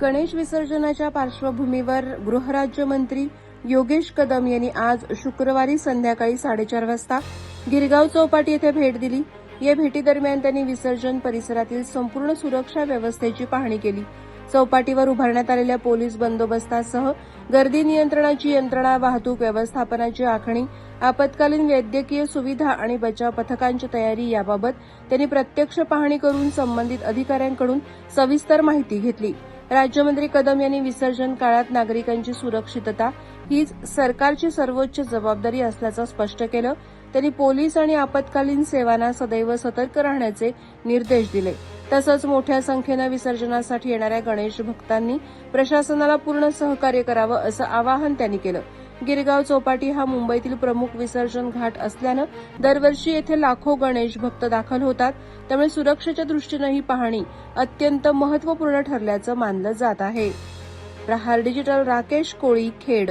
गणेश विसर्जनाच्या पार्श्वभूमीवर गृहराज्यमंत्री योगेश कदम यांनी आज शुक्रवारी संध्याकाळी साडेचार वाजता गिरगाव चौपाटी येथे भेट दिली. या भेटीदरम्यान त्यांनी विसर्जन परिसरातील संपूर्ण सुरक्षा व्यवस्थेची पाहणी केली. चौपाटीवर उभारण्यात आलेल्या पोलीस बंदोबस्तासह गर्दी नियंत्रणाची यंत्रणा वाहतूक व्यवस्थापनाची आखणी आपत्कालीन वैद्यकीय सुविधा आणि बचाव पथकांची तयारी याबाबत त्यांनी प्रत्यक्ष पाहणी करून संबंधित अधिकाऱ्यांकडून सविस्तर माहिती घेतली. राज्यमंत्री कदम यांनी विसर्जन काळात नागरिकांची सुरक्षितता हीच सरकारची सर्वोच्च जबाबदारी असल्याचं स्पष्ट केलं. त्यांनी पोलीस आणि आपत्कालीन सेवांना सदैव सतर्क राहण्याचे निर्देश दिले. तसंच मोठ्या संख्येनं विसर्जनासाठी येणाऱ्या गणेश भक्तांनी प्रशासनाला पूर्ण सहकार्य करावं असं आवाहन त्यांनी केलं. गिरगाव चौपाटी हा मुंबईतील प्रमुख विसर्जन घाट असल्यानं दरवर्षी येथे लाखो गणेश भक्त दाखल होतात. त्यामुळे सुरक्षेच्या दृष्टीनं ही पाहणी अत्यंत महत्त्वपूर्ण ठरल्याचं मानलं जात आहे. प्रहार डिजिटल राकेश कोळी खेड.